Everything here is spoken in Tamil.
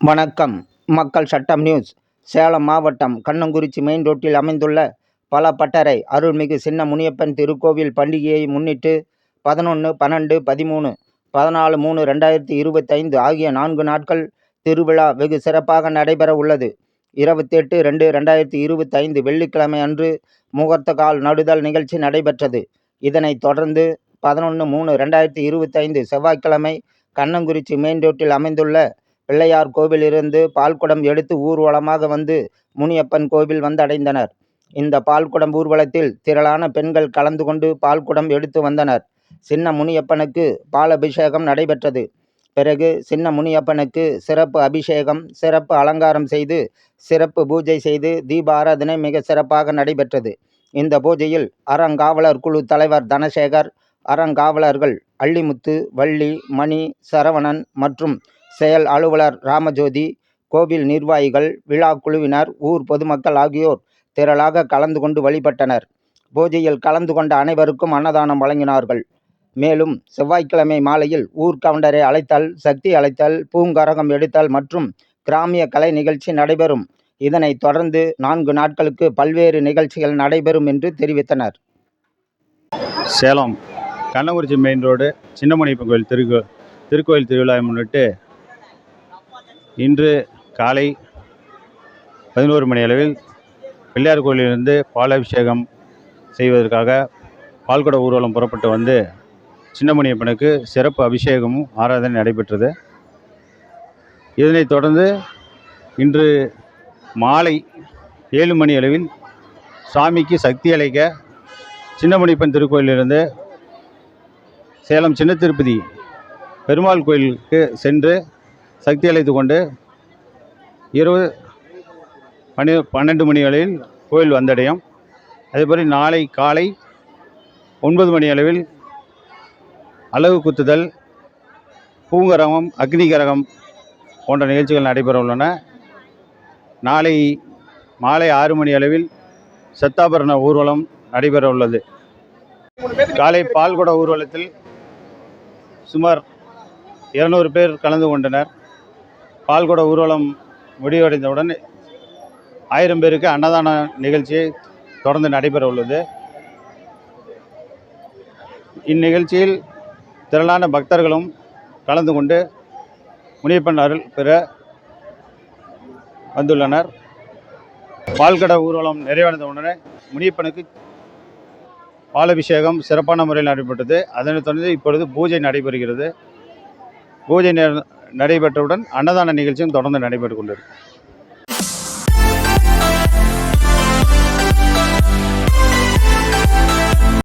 வணக்கம். மக்கள் சட்டம் நியூஸ். சேலம் மாவட்டம் கண்ணங்குறிச்சி மெயின் ரோட்டில் அமைந்துள்ள பல பட்டறை அருள்மிகு சின்ன முனியப்பன் திருக்கோவில் பண்டிகையை முன்னிட்டு பதினொன்று பன்னெண்டு பதிமூணு பதினாலு மூணு ரெண்டாயிரத்தி இருபத்தைந்து ஆகிய நான்கு நாட்கள் திருவிழா வெகு சிறப்பாக நடைபெற உள்ளது. இருபத்தெட்டு ரெண்டு ரெண்டாயிரத்தி இருபத்தைந்து வெள்ளிக்கிழமை அன்று முகூர்த்த கால் நடுதல் நிகழ்ச்சி நடைபெற்றது. இதனைத் தொடர்ந்து பதினொன்று மூணு ரெண்டாயிரத்தி இருபத்தைந்து செவ்வாய்க்கிழமை கண்ணங்குறிச்சி மெயின் ரோட்டில் அமைந்துள்ள பிள்ளையார் கோவிலிருந்து பால்குடம் எடுத்து ஊர்வலமாக வந்து முனியப்பன் கோவில் வந்தடைந்தனர். இந்த பால்குடம் ஊர்வலத்தில் திரளான பெண்கள் கலந்து கொண்டு பால்குடம் எடுத்து வந்தனர். சின்ன முனியப்பனுக்கு பாலபிஷேகம் நடைபெற்றது. பிறகு சின்ன முனியப்பனுக்கு சிறப்பு அபிஷேகம் சிறப்பு அலங்காரம் செய்து சிறப்பு பூஜை செய்து தீபாராதனை மிக சிறப்பாக நடைபெற்றது. இந்த பூஜையில் அறங்காவலர் குழு தலைவர் தனசேகர் அறங்காவலர்கள் அள்ளிமுத்து வள்ளி மணி சரவணன் மற்றும் செயல் அலுவலர் ராமஜோதி கோவில் நிர்வாகிகள் விழா குழுவினர் ஊர் பொதுமக்கள் ஆகியோர் திரளாக கலந்து கொண்டு வழிபட்டனர். பூஜையில் கலந்து கொண்ட அனைவருக்கும் அன்னதானம் வழங்கினார்கள். மேலும் செவ்வாய்க்கிழமை மாலையில் ஊர் கவுண்டரை அழைத்தல் சக்தி அழைத்தல் பூங்கரகம் எடுத்தல் மற்றும் கிராமிய கலை நிகழ்ச்சி நடைபெறும். இதனைத் தொடர்ந்து நான்கு நாட்களுக்கு பல்வேறு நிகழ்ச்சிகள் நடைபெறும் என்று தெரிவித்தனர். சேலம் கண்ணங்குறிச்சி மெயின் ரோடு சின்னமணியப்பன் கோயில் திருக்கோ திருக்கோயில் திருவிழாவை முன்னிட்டு இன்று காலை பதினோரு மணி அளவில் பிள்ளையார் கோயிலிலிருந்து பாலாபிஷேகம் செய்வதற்காக பால்குட ஊர்வலம் புறப்பட்டு வந்து சின்னமணியப்பனுக்கு சிறப்பு அபிஷேகமும் ஆராதனை நடைபெற்றது. இதனைத் தொடர்ந்து இன்று மாலை ஏழு மணி அளவில் சாமிக்கு சக்தி அளிக்க சின்னமணிப்பன் திருக்கோயிலிருந்து சேலம் சின்ன திருப்பதி பெருமாள் கோயிலுக்கு சென்று சக்தி அழைத்து கொண்டு இரவு பனி பன்னெண்டு மணி அளவில் கோயில் வந்தடையும். அதேபோல் நாளை காலை ஒன்பது மணி அளவில் அளவு குத்துதல் பூங்கரகம் அக்னிகரகம் போன்ற நிகழ்ச்சிகள் நடைபெற உள்ளன. நாளை மாலை ஆறு மணி அளவில் சத்தாபரண ஊர்வலம் நடைபெற உள்ளது. காலை பால்குட ஊர்வலத்தில் சுமார் இருநூறு பேர் கலந்து கொண்டனர். பால்குட ஊர்வலம் முடிவடைந்தவுடன் ஆயிரம் பேருக்கு அன்னதான நிகழ்ச்சி தொடர்ந்து நடைபெற உள்ளது. இந்நிகழ்ச்சியில் திரளான பக்தர்களும் கலந்து கொண்டு முனியப்பன் அருள் பெற வந்துள்ளனர். பால்கட ஊர்வலம் நிறைவடைந்த உடனே முனியப்பனுக்கு பாலபிஷேகம் சிறப்பான முறையில் நடைபெற்றது. அதனைத் தொடர்ந்து இப்பொழுது பூஜை நடைபெறுகிறது. பூஜை நடைபெற்றவுடன் அன்னதான நிகழ்ச்சியும் தொடர்ந்து நடைபெற்று கொண்டிருக்கு